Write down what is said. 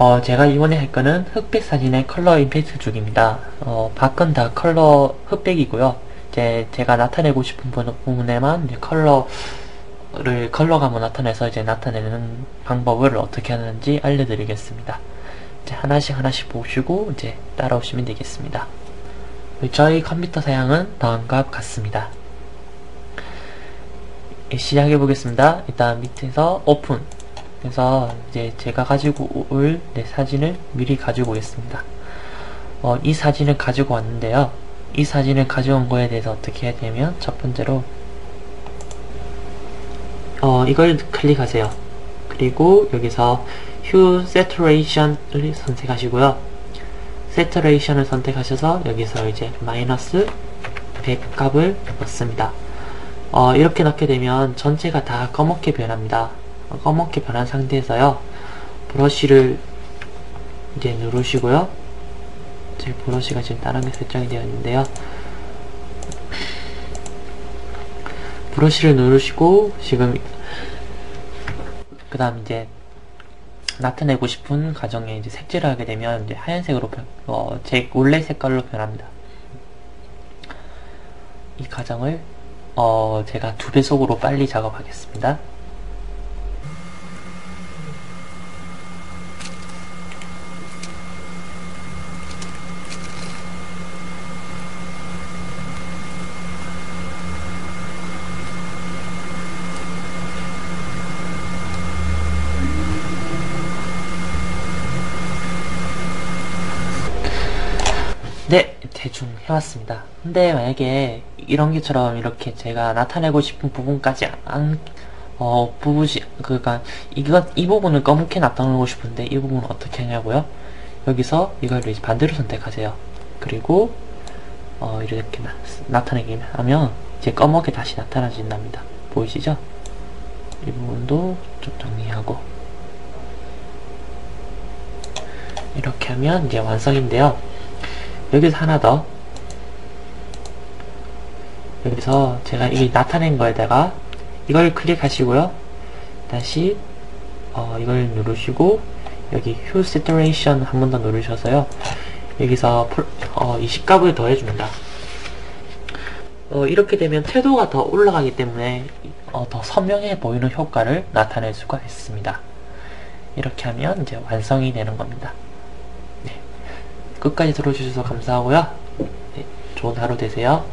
어, 제가 이번에 할 거는 흑백 사진의 컬러 임팩트 쪽입니다. 어, 밖은 다 컬러 흑백이고요. 이제 제가 나타내고 싶은 부- 부분에만 컬러를 컬러감을 나타내서 이제 나타내는 방법을 어떻게 하는지 알려드리겠습니다. 이제 하나씩 하나씩 보시고 이제 따라오시면 되겠습니다. 저희 컴퓨터 사양은 다음과 같습니다. 예, 시작해 보겠습니다. 일단 밑에서 오픈. 그래서 이제 제가 가지고 올내 사진을 미리 가지고 오겠습니다. 어, 이 사진을 가지고 왔는데요. 이 사진을 가져온 거에 대해서 어떻게 해야 되면 첫 번째로 어, 이걸 클릭하세요. 그리고 여기서 Hue Saturation을 선택하시고요. Saturation을 선택하셔서 여기서 이제 마이너스 100 값을 넣습니다. 어, 이렇게 넣게 되면 전체가 다 검게 변합니다. 어, 검게 변한 상태에서요. 브러쉬를 이제 누르시고요. 제 브러쉬가 지금 다른 게 설정이 되어 있는데요. 브러쉬를 누르시고 지금 그 다음 이제 나타내고 싶은 가정에 이제 색칠을 하게 되면 이제 하얀색으로 변, 어, 제 원래 색깔로 변합니다. 이 가정을 어, 제가 두 배속으로 빨리 작업하겠습니다. 네, 대충 해왔습니다. 근데 만약에 이런 게처럼 이렇게 제가 나타내고 싶은 부분까지 안, 어, 부분이, 그니까, 이거, 이 부분을 검게 나타내고 싶은데 이 부분은 어떻게 하냐고요? 여기서 이걸 이제 반대로 선택하세요. 그리고, 어, 이렇게 나, 타내기 하면 이제 검게 다시 나타나진답니다. 보이시죠? 이 부분도 좀 정리하고. 이렇게 하면 이제 완성인데요. 여기서 하나 더. 여기서 제가 이 나타낸 거에다가 이걸 클릭하시고요. 다시 어, 이걸 누르시고 여기 Hue Saturation 한 번 더 누르셔서요. 여기서 폴, 어, 20값을 더해줍니다. 어, 이렇게 되면 태도가 더 올라가기 때문에 어, 더 선명해 보이는 효과를 나타낼 수가 있습니다. 이렇게 하면 이제 완성이 되는 겁니다 끝까지 들어주셔서 감사하고요. 네, 좋은 하루 되세요.